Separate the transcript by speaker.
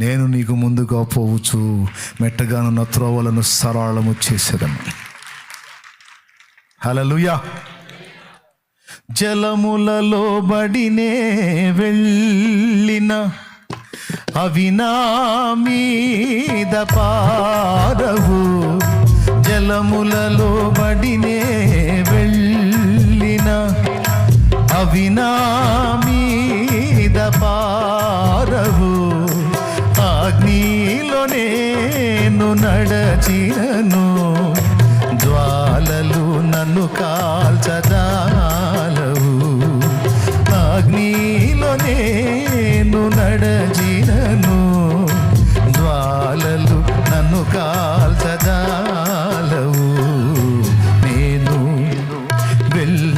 Speaker 1: నేను నీకు ముందుగా పోవచ్చు మెట్టగానున్న త్రోవలను సరళము చేసేదను. హలలుయా జలములలో బడినే వెళ్ళిన అవి నా మీద పారవు. జలములలో బడినే వెళ్ళిన అవి నా మీద నేను నడచినను జ్వాలలు నన్ను కాల్చదాలవు అగ్నిలో నేను నడచినను జ్వాలలు నన్ను కాల్చదాలవు నేను వెళ్ళ